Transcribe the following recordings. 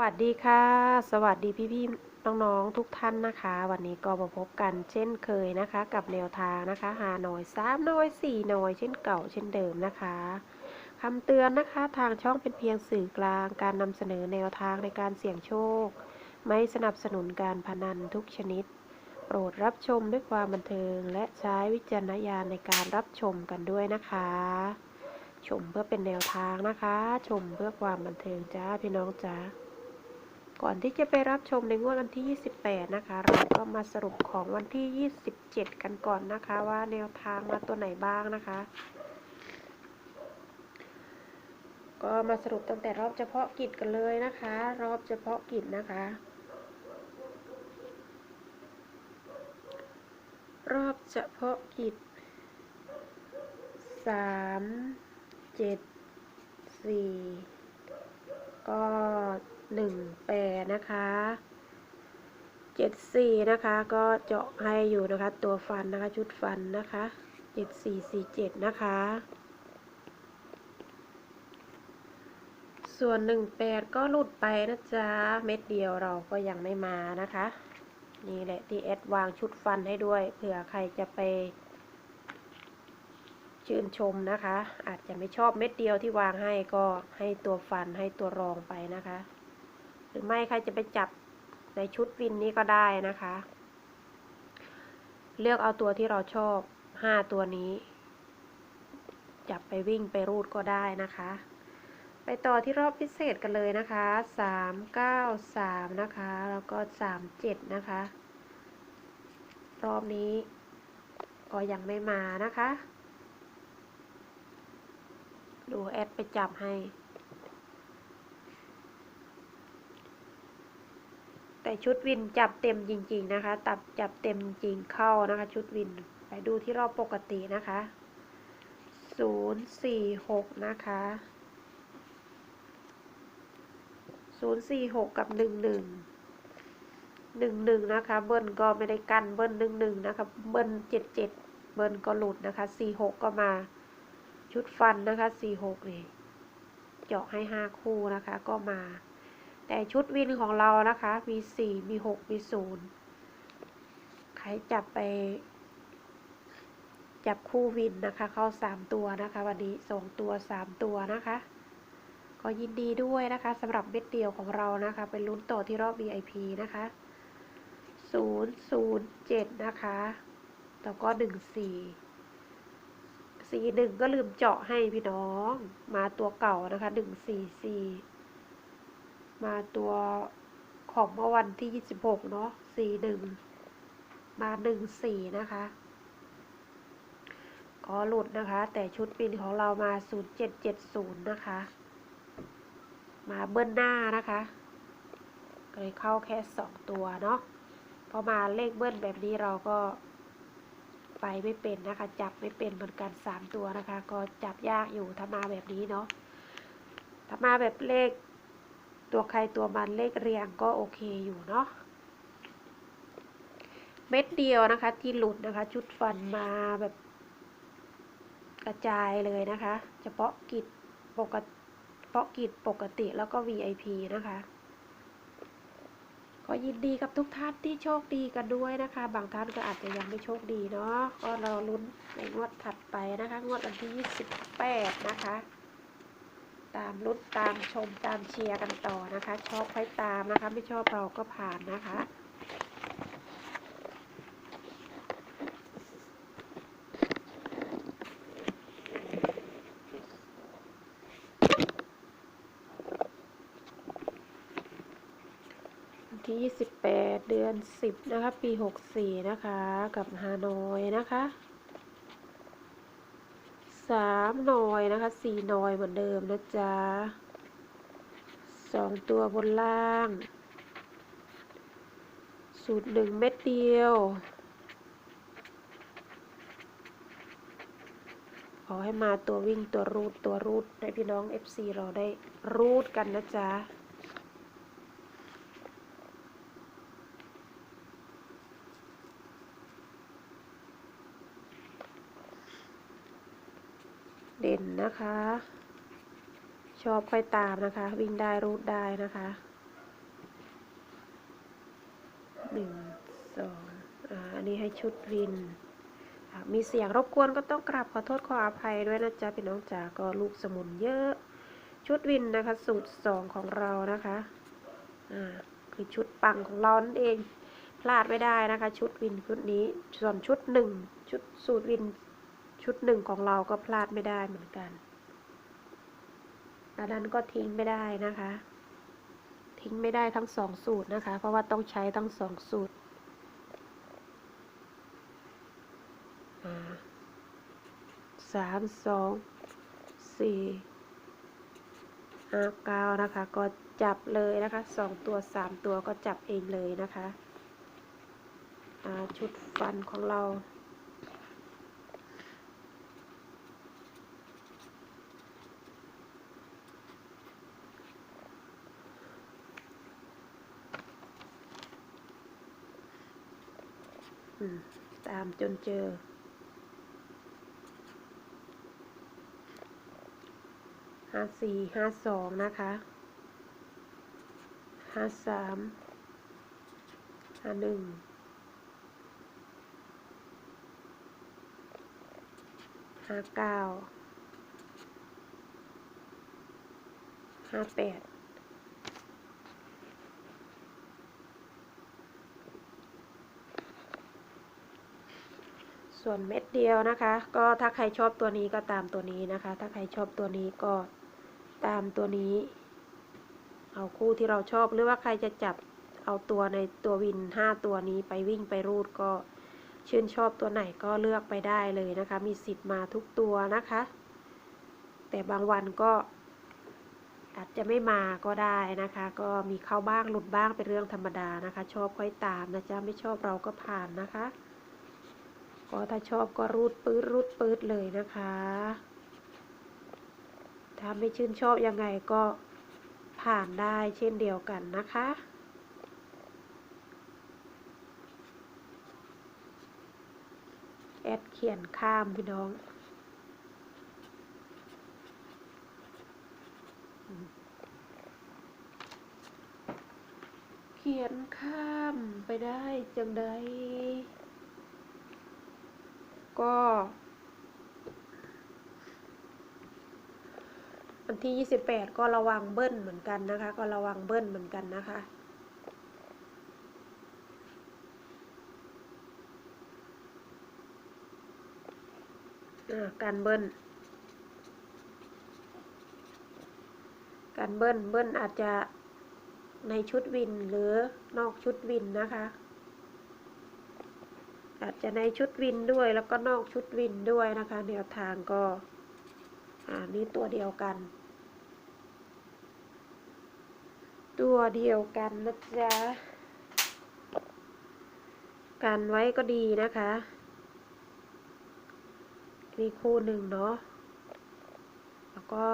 วัสดีค่ะ สวัสดีพี่ๆน้องๆทุกท่านนะคะ วันนี้ก็มาพบกันเช่นเคยนะคะ กับแนวทางนะคะหาหน่อยสามหน่อยสี่หน่อยเช่นเก่าเช่นเดิมนะคะคำเตือนนะคะทางช่องเป็นเพียงสื่อกลางการนำเสนอแนวทางในการเสี่ยงโชค ไม่สนับสนุนการพนันทุกชนิด โปรดรับชมด้วยความบันเทิง และใช้วิจารณญาณในการรับชมกันด้วยนะคะชมเพื่อเป็นแนวทางนะคะ ชมเพื่อความบันเทิงจ้าพี่น้องจ้า ก่อนที่จะไปรับชมในงวดวันที่ 28 นะคะ เราก็มาสรุปของวันที่ 27 กันก่อนนะคะ ว่าแนวทางมาตัวไหนบ้างนะคะ ก็มาสรุปตั้งแต่รอบเฉพาะกิจกันเลยนะคะ รอบเฉพาะกิจนะคะ รอบเฉพาะกิจสามเจ็ดสี่ก็ หนึ่งแปดนะคะเจ็ดสี่นะคะ ก็เจาะให้อยู่นะคะ ตัวฟันนะคะ ชุดฟันนะคะเจ็ดสี่สี่เจ็ดนะคะ ส่วนหนึ่งแปดก็หลุดไปนะจ๊ะ เม็ดเดียวเราก็ยังไม่มานะคะ นี่แหละที่แอดวางชุดฟันให้ด้วย เผื่อใครจะไปชื่นชมนะคะ อาจจะไม่ชอบเม็ดเดียวที่วางให้ก็ให้ตัวฟันให้ตัวรองไปนะคะ หรือไม่ใครจะไปจับในชุดวินนี้ก็ได้นะคะ เลือกเอาตัวที่เราชอบห้าตัวนี้ จับไปวิ่งไปรูดก็ได้นะคะ ไปต่อที่รอบพิเศษกันเลยนะคะสามเก้าสามนะคะ แล้วก็สามเจ็ดนะคะ รอบนี้ก็ยังไม่มานะคะ ดูแอดไปจับให้ แต่ชุดวินจับเต็มจริง ๆ นะคะ ตับจับเต็มจริงเข้านะคะ ชุดวินไปดูที่รอบปกตินะคะศูนย์สี่หกนะคะศูนย์สี่หกกับหนึ่งหนึ่งหนึ่งหนึ่งนะคะ เบิ้ลก็ไม่ได้กันเบิ้ลหนึ่งหนึ่งนะคะ เบิ้ลเจ็ดเจ็ดเบิ้ลก็หลุดนะคะสี่หกก็มาชุดฟันนะคะสี่หกนี่ เจาะให้ห้าคู่นะคะก็มา แต่ชุดวินของเรานะคะ มีสี่มีหกมีศูนย์ใครจับไป จับคู่วินนะคะ เข้าสามตัวนะคะ วันนี้สองตัวสามตัวนะคะ ก็ยินดีด้วยนะคะสำหรับเม็ดเดียวของเรานะคะ เป็นลุ้นต่อที่รอบ VIP นะคะศูนย์ศูนย์เจ็ดนะคะแล้วก็หนึ่งสี่สี่หนึ่งก็ลืมเจาะให้พี่น้อง มาตัวเก่านะคะหนึ่งสี่สี่ มาตัวของเมื่อวันที่ยี่สิบหกเนาะสีหนึ่งมาหนึ่งสีนะคะก็หลุดนะคะ แต่ชุดปินของเรามาศูนย์เจ็ดเจ็ดศูนย์นะคะ มาเบิ้ลหน้านะคะก็เลยเข้าแค่สองตัวเนาะพอมาเลขเบิ้ลแบบนี้เราก็ไปไม่เป็นนะคะ จับไม่เป็นเหมือนกันสามตัวนะคะ ก็จับยากอยู่ถ้ามาแบบนี้เนาะถ้ามาแบบเลข ตัวใครตัวมันเลขเรียงก็โอเคอยู่เนาะเม็ดเดียวนะคะที่หลุดนะคะชุดฟันมาแบบกระจายเลยนะคะ เฉพาะกิจปกติเฉพาะกิจปกติแล้วก็ VIP นะคะก็ยินดีกับทุกท่านที่โชคดีกันด้วยนะคะ บางท่านก็อาจจะยังไม่โชคดีเนาะก็รอลุ้นในงวดถัดไปนะคะ งวดวันที่ 28 นะคะ ตามลุ้นตามชมตามเชียร์กันต่อนะคะ ชอบค่อยตามนะคะ ไม่ชอบเราก็ผ่านนะคะที่ 28 เดือน 10 นะคะ ปี 64 นะคะ กับฮานอยนะคะ สามหน่อยนะคะสี่หน่อยเหมือนเดิมนะจ๊ะสองตัวบนล่าง สูตรหนึ่งเม็ดเดียว ขอให้มาตัววิ่งตัวรูดตัวรูดให้พี่น้อง FC เราได้รูดกันนะจ๊ะ เด่ นะคะ ชอบค่อยตามนะคะ วิ่งได้รูดได้นะคะหนึ่งสองอันนี้ให้ชุดวิน มีเสียงรบกวนก็ต้องกราบขอโทษขออภัยด้วยนะจ๊ะพี่น้องจ๋าก็ลูกสมุนเยอะ ชุดวินนะคะ สูตรสองของเรานะคะอ่าคือชุดปังของเรานั่นเองพลาดไม่ได้นะคะ ชุดวินชุดนี้ส่วนชุดหนึ่งชุดสูตรวิน ชุดหนึ่งของเราก็พลาดไม่ได้เหมือนกันอันนั้นก็ทิ้งไม่ได้นะคะ ทิ้งไม่ได้ทั้งสองสูตรนะคะ เพราะว่าต้องใช้ทั้งสองสูตรสามสองสี่ห้าเก้านะคะ ก็จับเลยนะคะสองตัวสามตัวก็จับเองเลยนะคะชุดฟันของเรา ตามจนเจอ ห้าสี่ห้าสองนะคะ ห้าสามห้าหนึ่งห้าเก้าห้าแปด ส่วนเม็ดเดียวนะคะ ก็ถ้าใครชอบตัวนี้ก็ตามตัวนี้นะคะ ถ้าใครชอบตัวนี้ก็ตามตัวนี้ เอาคู่ที่เราชอบหรือว่าใครจะจับเอาตัวในตัววินห้าตัวนี้ไปวิ่งไปรูดก็ชื่นชอบตัวไหนก็เลือกไปได้เลยนะคะ มีสิทธิ์มาทุกตัวนะคะ แต่บางวันก็อาจจะไม่มาก็ได้นะคะ ก็มีเข้าบ้างหลุดบ้างเป็นเรื่องธรรมดานะคะ ชอบค่อยตามนะจ๊ะไม่ชอบเราก็ผ่านนะคะ ก็ถ้าชอบก็รูดปื๊ดรูดปื๊ดเลยนะคะ ถ้าไม่ชื่นชอบยังไงก็ผ่านได้เช่นเดียวกันนะคะ แอดเขียนข้ามพี่น้องเขียนข้ามไปได้จังใด ก็ วันที่ 28 ก็ระวังเบิ้ลเหมือนกันนะคะ ก็ระวังเบิ้ลเหมือนกันนะคะ การเบิ้ลการเบิ้ลเบิ้ลอาจจะในชุดวินหรือนอกชุดวินนะคะ อาจจะในชุดวินด้วยแล้วก็นอกชุดวินด้วยนะคะ แนวทางก็อ่านี่ตัวเดียวกัน ตัวเดียวกันนะจ๊ะกันไว้ก็ดีนะคะนี่คู่หนึ่งเนาะแล้วก็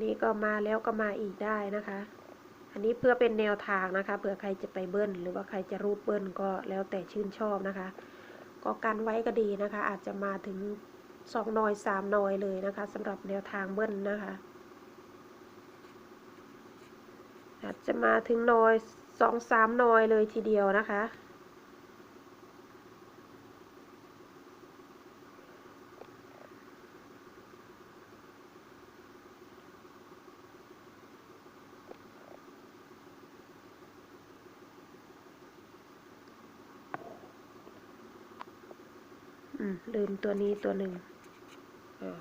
นี่ก็มาแล้วก็มาอีกได้นะคะ อันนี้เพื่อเป็นแนวทางนะคะเผื่อใครจะไปเบิ้ลหรือว่าใครจะรูปเบิ้ลก็แล้วแต่ชื่นชอบนะคะ ก็กันไว้ก็ดีนะคะ อาจจะมาถึงสองนอยสามนอยเลยนะคะสำหรับแนวทางเบิ้ลนะคะ อาจจะมาถึงนอยสองสามนอยเลยทีเดียวนะคะ อืมลืมตัวนี้ตัวหนึ่งอ่า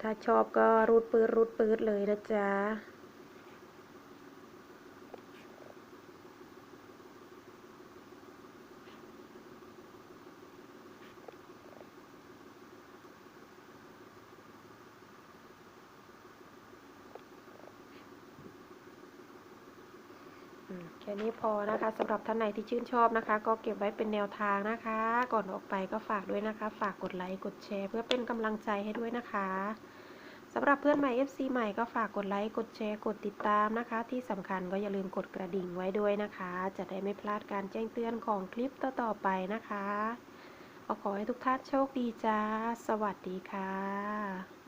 ถ้าชอบก็รูดปืดรูดปืดเลยนะจ๊ะ แค่นี้พอนะคะสำหรับท่านไหนที่ชื่นชอบนะคะ ก็เก็บไว้เป็นแนวทางนะคะ ก่อนออกไปก็ฝากด้วยนะคะ ฝากกดไลค์กดแชร์ เพื่อเป็นกำลังใจให้ด้วยนะคะสำหรับเพื่อนใหม่ FC ใหม่ก็ฝากกดไลค์กดแชร์กดติดตามนะคะ ที่สำคัญก็อย่าลืมกดกระดิ่งไว้ด้วยนะคะ จะได้ไม่พลาดการแจ้งเตือนของคลิปต่อๆไปนะคะก็ขอให้ทุกท่านโชคดีจ้า สวัสดีค่ะ